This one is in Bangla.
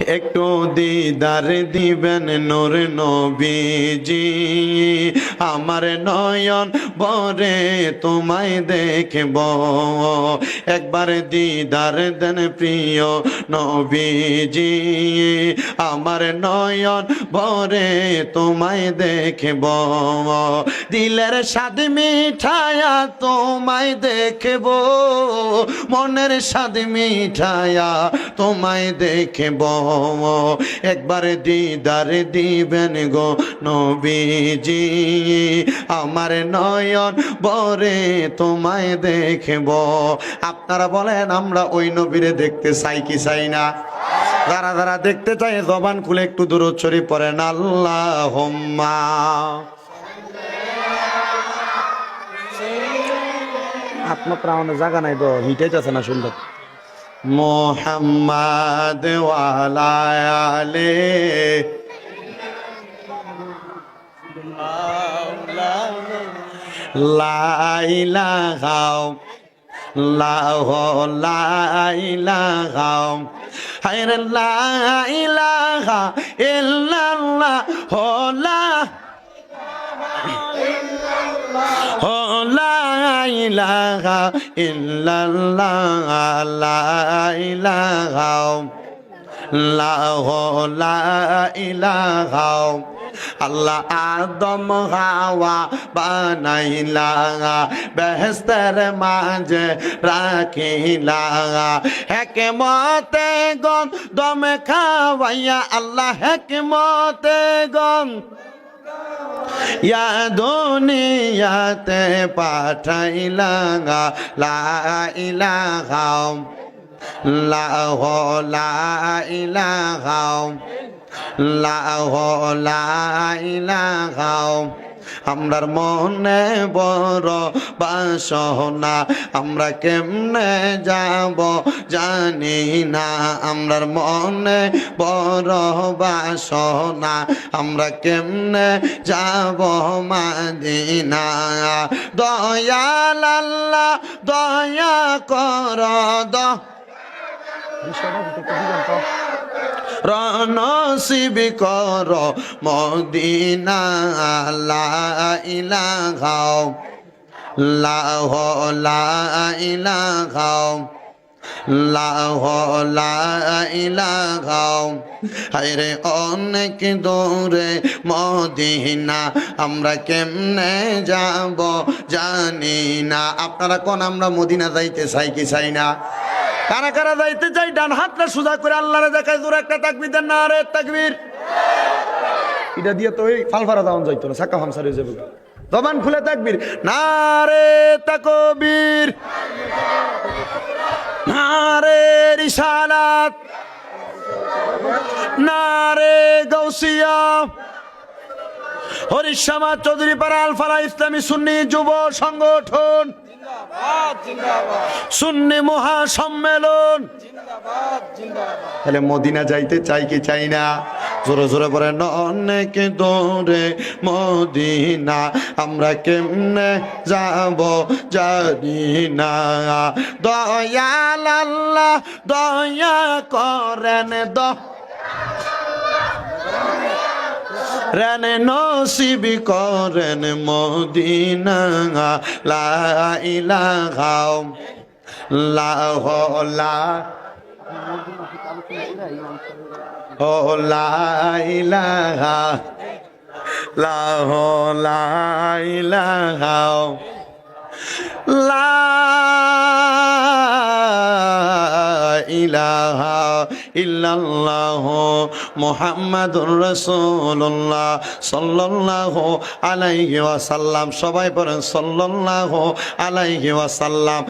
একটু দিদার দিবেন নূর নবীজি। আমার নয়ন বরে তোমায় দেখব। একবার দিদার দেন প্রিয় নবীজি। আমার নয়ন বরে তোমায় দেখব। দিলের স্বাদ মিঠায়া তোমায় দেখব। মনের স্বাদ মিঠায়া তোমায় দেখব। একবার দিদার দিবেন গো নবীজি। আমার নয়ন বরে তোমায় দেখব। আপনারা বলেন, আমরা ওই নবীরে দেখতে চাই কি চাই না? যারা যারা দেখতে চাই জবান খুলে একটু দূর ছড়ি পড়েন। আল্লাহ আপনার প্রাণে জায়গা নাই তো হিটাইতেছে না সুন্দর? মোহাম্মদ লাইলা লাইলাহাও লাহ লাইলাহাও হায়রে লাইলাহা ইল্লাল্লাহ হো লা লাইলাহা ইল্লাল্লাহ লাইলাহাও লাহ লাইলাহাও আল্লাহ আদম হাওয়া বানাইলা বেহস্তের মাঝে রাখিলা। হেকমতে গম দম খাওয়াইয়া, আল্লাহ হেকমতে গম ইয়া দুনিয়াতে পাঠাইলা লা ইলাহা লাহ লা ইলাহা লাহ লা ইলাহা আমরার মনে বড় বাসনা, আমরা কেমনে যাব জানি না। আমরার মনে বড় বাসনা, আমরা কেমনে যাব মাদিনা। দয়াল আল্লাহ, দয়া কর দ রনসিব কর, মদিনা, লা ইলাহা লাহ, লা ইলাহা লাহ, লা ইলাহা হায়রে অনেক দূরে মদিনা, আমরা কেমনে যাব জানি না। আপনারা কোন আমরা মদিনা যাইতে চাই কি চাই না? কারা কারা যাইতে চাই, ডান হাতটা সোজা করে আল্লাহরে দেখায় দূর একটা তাকবির দেন না রে তাকবির। এটা দিয়ে তো ওই ফালফারা দাউন যাইতো না, সাক্কা হামসার হয়ে যাবে। জবান খুলে তাকবির। না রে তাকবীর। না রে রিসালাত না রে গৌসিয়া হরিশ্যামা চৌধুরী পাড়া আলফালা ইসলামী সুন্নি যুব সংগঠন। সুন্নি মহাসম্মেলন। তাহলে মদিনা যাইতে চাই কি চাই না? জোরে জোরে বলে অনেক দূরে মদিনা আমরা কেমনে যাব জানি না। দয়াল আল্লাহ দয়া করেন দ রেন নসিব করেন মদিনা। লা ইলাহা লাহ লা ও লা ইলাহা লাহ লা ইলাহা লা ইলাহা ইল্লাল্লাহ মুহাম্মাদুর রাসূলুল্লাহ সাল্লাল্লাহু আলাইহি ওয়াসাল্লাম। সবাই বলেন সাল্লাল্লাহু আলাইহি ওয়াসাল্লাম।